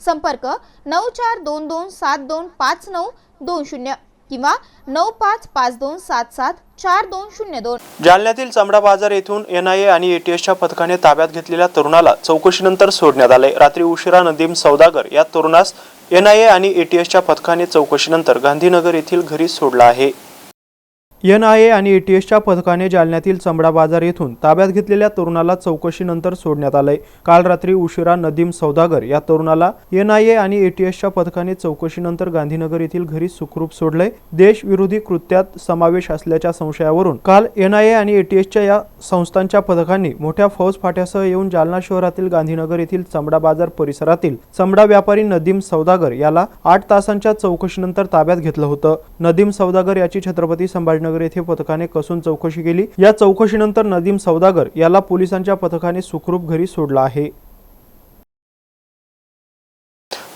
संपर्क नऊ चार दोन दोन सात दोन पाच नऊ दोन शून्य किंवा नऊ पाच पाच दोन सात सात चार दोन शून्य दोन. जालन्यातील चमडा बाजार येथून एनआयए आणि एटीएसच्या पथकाने ताब्यात घेतलेल्या तरुणाला चौकशीनंतर सोडण्यात आले रात्री उशिरा नदीम सौदागर या तरुणास एनआयए आणि एटीएसच्या पथकाने चौकशीनंतर गांधीनगर येथील घरी सोडला आहे. एन आय ए आणि एटीएसच्या पथकाने जालन्यातील चमडा बाजार येथून ताब्यात घेतलेल्या तरुणाला चौकशीनंतर सोडण्यात आलंय. काल रात्री उशिरा नदीम सौदागर या तरुणाला एन आय ए आणि एटीएसच्या पथकाने चौकशीनंतर गांधीनगर येथील घरी सुखरूप सोडलंय. देशविरोधी कृत्यात समावेश असल्याच्या संशयावरून काल एन आय ए आणि एटीएसच्या या संस्थांच्या पथकांनी मोठ्या फौज फाट्यासह येऊन जालना शहरातील गांधीनगर येथील चमडा बाजार परिसरातील चमडा व्यापारी नदीम सौदागर याला आठ तासांच्या चौकशीनंतर ताब्यात घेतलं होतं. नदीम सौदागर याची छत्रपती संभाजीनगर येथे पथकाने कसून चौकशी केली. या चौकशीनंतर नदीम सौदागर याला पोलिसांच्या पथकाने सुखरूप घरी सोडलं आहे.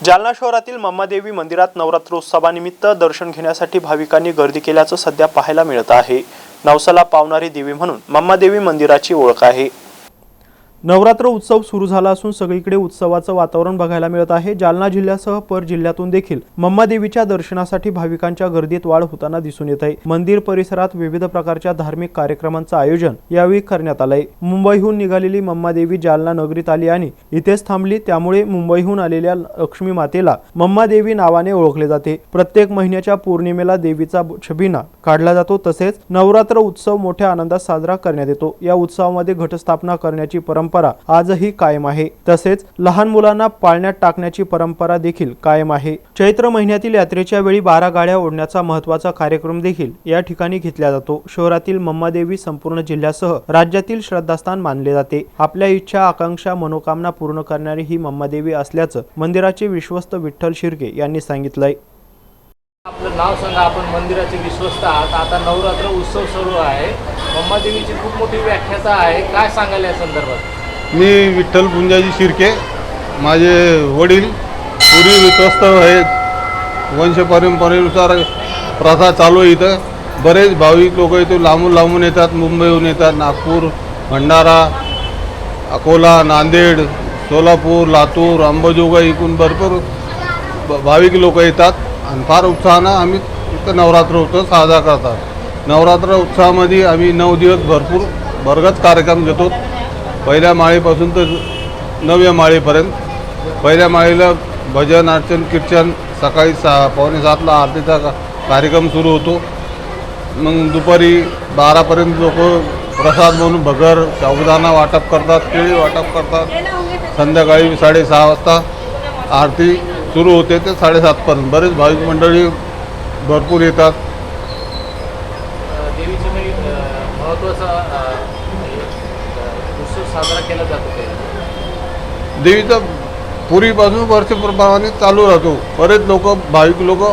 जालना शहरातील मम्मादेवी मंदिरात नवरात्रोत्सवानिमित्त दर्शन घेण्यासाठी भाविकांनी गर्दी केल्याचं सध्या पाहायला मिळत आहे. नवसाला पावणारी देवी म्हणून मम्मादेवी मंदिराची ओळख आहे. नवरात्र उत्सव सुरू झाला असून सगळीकडे उत्सवाचं वातावरण बघायला मिळत आहे. जालना जिल्ह्यासह पर जिल्ह्यातून देखील मम्मादेवीच्या दर्शनासाठी भाविकांच्या गर्दीत वाढ होताना दिसून येत आहे. मंदिर परिसरात विविध प्रकारच्या धार्मिक कार्यक्रमांचं आयोजन यावेळी करण्यात आलंय. मुंबईहून निघालेली मम्मादेवी जालना नगरीत आली आणि इथेच थांबली. त्यामुळे मुंबईहून आलेल्या लक्ष्मी मातेला मम्मादेवी नावाने ओळखले जाते. प्रत्येक महिन्याच्या पौर्णिमेला देवीचा छबिना काढला जातो. तसेच नवरात्र उत्सव मोठ्या आनंदात साजरा करण्यात येतो. या उत्सवामध्ये घटस्थापना करण्याची परंपरा आजही कायम आहे. तसेच लहान मुलांना पाळण्यात टाकण्याची परंपरा देखील कायम आहे. चैत्र महिन्यातील यात्रेच्या वेळी बारा गाड्या ओढण्याचा महत्त्वाचा कार्यक्रम देखील या ठिकाणी घेतला जातो. शहरातील मम्मादेवी संपूर्ण जिल्ह्यासह राज्यातील श्रद्धास्थान मानले जाते. आपल्या इच्छा आकांक्षा मनोकामना पूर्ण करणारी ही मम्मादेवी असल्याचं मंदिराचे विश्वस्त विठ्ठल शिर्के यांनी सांगितलंय. आपलं नाव सांगा आपण मंदिराचे विश्वस्त आहात. आता नवरात्र उत्सव सुरू आहे. मम्मादेवीची खूप मोठी व्याख्याता आहे. काय सांगाल या संदर्भात? मी विठ्ठल पुंजाजी शिर्के माझे वडील पूर्वी विश्वस्त आहेत. वंशपरंपरेनुसार प्रथा चालू आहे इथं. बरेच भाविक लोक इथून लांबून लांबून येतात मुंबईहून येतात. नागपूर भंडारा अकोला नांदेड सोलापूर लातूर अंबाजोगाई इकडून भरपूर ब- भाविक लोक येतात. आणि फार उत्साहानं आम्ही इथं नवरात्र उत्सव साजरा करतात. नवरात्र उत्सवामध्ये आम्ही नऊ दिवस भरपूर भरगत कार्यक्रम घेतो. पहिल्या माळीपासून तर नवव्या माळीपर्यंत. पहिल्या माळीला भजन अर्चन कीर्तन सकाळी सहा पावणे सातला आरतीचा का- कार्यक्रम सुरू होतो. मग दुपारी बारापर्यंत लोक प्रसाद म्हणून भगर साबुदाणा वाटप करतात केळी वाटप करतात. संध्याकाळी साडेसहा वाजता आरती सुरू होते ते साडेसातपर्यंत. बरेच भाविक मंडळी भरपूर येतात. देवीचं महत्त्वाचा उत्सव साजरा केला जातो ते. देवीचा पूर्वीपासून वर्षप्रमाणे चालू राहतो. बरेच लोक भाविक लोक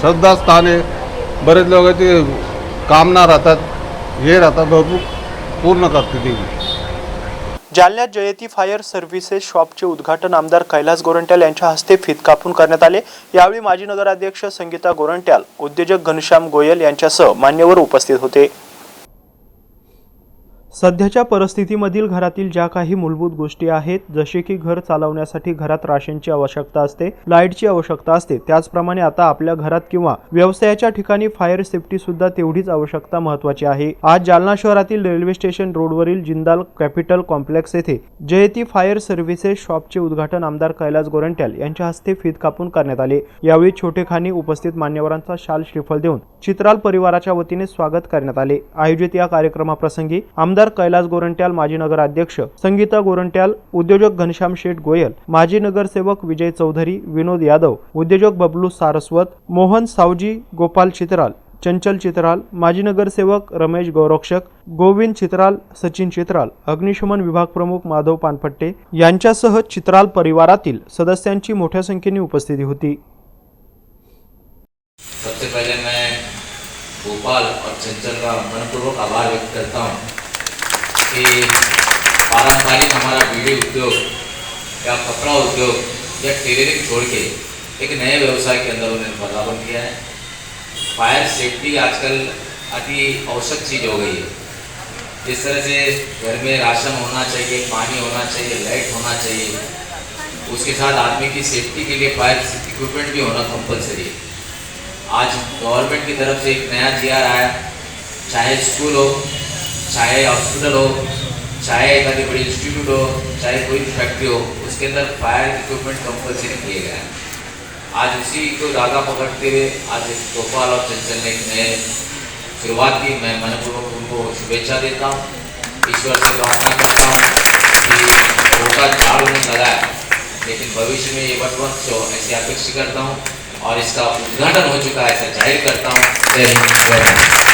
श्रद्धास्थान आहे बरेच लोकांचे कामना राहतात. हे राहतात भरपूर पूर्ण करते देवी जालन्यात जयती फायर सर्व्हिसेस शॉपचे उद्घाटन आमदार कैलास गोरंट्याल यांच्या हस्ते फीत कापून करण्यात आले. यावेळी माजी नगराध्यक्ष संगीता गोरंट्याल उद्योजक घनश्याम गोयल यांच्यासह मान्यवर उपस्थित होते. सध्याच्या परिस्थितीमधील घरातील ज्या काही मूलभूत गोष्टी आहेत जसे की घर चालवण्यासाठी घरात राशनची आवश्यकता असते लाईटची आवश्यकता असते त्याचप्रमाणे आता आपल्या घरात किंवा व्यवसायाच्या ठिकाणी फायर सेफ्टी सुद्धा तेवढीच आवश्यकता महत्वाची आहे. आज जालना शहरातील रेल्वे स्टेशन रोडवरील जिंदाल कॅपिटल कॉम्प्लेक्स येथे जयती फायर सर्व्हिसेस शॉपचे उद्घाटन आमदार कैलास गोरंट्याल यांच्या हस्ते फीत कापून करण्यात आले. यावेळी छोटेखानी उपस्थित मान्यवरांचा शाल श्रीफळ देऊन चित्राल परिवाराच्या वतीने स्वागत करण्यात आले. आयोजित या कार्यक्रमाप्रसंगी आमदार कैलास गोरंट्याल माजी नगराध्यक्ष संगीता गोरंट्याल उद्योजक घनश्याम शेठ गोयल माजी नगरसेवक विजय चौधरी विनोद यादव उद्योजक बबलू सारस्वत मोहन सावजी गोपाल चित्राल चंचल चित्राल माजी नगरसेवक रमेश गौरक्षक गोविंद चित्राल सचिन चित्राल अग्निशमन विभाग प्रमुख माधव पानपट्टे यांच्यासह चित्राल परिवारातील सदस्यांची मोठ्या संख्येने उपस्थिती होती. सबसे पहले मैं भोपाल और चंचल का मनपूर्वक आभार व्यक्त करता हूँ। कि पारंपरिक हमारा बीड़ी उद्योग या कपड़ा उद्योग या टेलरिंग छोड़ के एक नए व्यवसाय के अंदर उन्होंने पदार्पण किया है। फायर सेफ्टी आजकल अति आवश्यक चीज़ हो गई है। जिस तरह से घर में राशन होना चाहिए, पानी होना चाहिए, लाइट होना चाहिए, उसके साथ आदमी की सेफ्टी के लिए फायर इक्विपमेंट भी होना कंपलसरी है। आज गवर्नमेंट की तरफ़ से एक नया जी आर आया, चाहे स्कूल हो चाहे हॉस्पिटल हो, चाहे एखादी बड़ी इंस्टीट्यूट हो, चाहे कोई फैक्ट्री हो, उसके अंदर फायर इक्विपमेंट कंपलसरी किए गए हैं। आज उसी को धागा पकड़ते हुए, आज भोपाल और चंचल ने एक नए शुरुआत की। मैं मनपूर्वक उनको शुभेच्छा देता हूँ। ईश्वर से प्रार्थना करता हूँ कि होगा झाड़ उन्हें लगाए लेकिन भविष्य में ये बटवन शो ऐसी अपेक्षा करता हूँ और इसका उद्घाटन हो चुका है, ऐसा ज़ाहिर करता हूँ। जय हिंद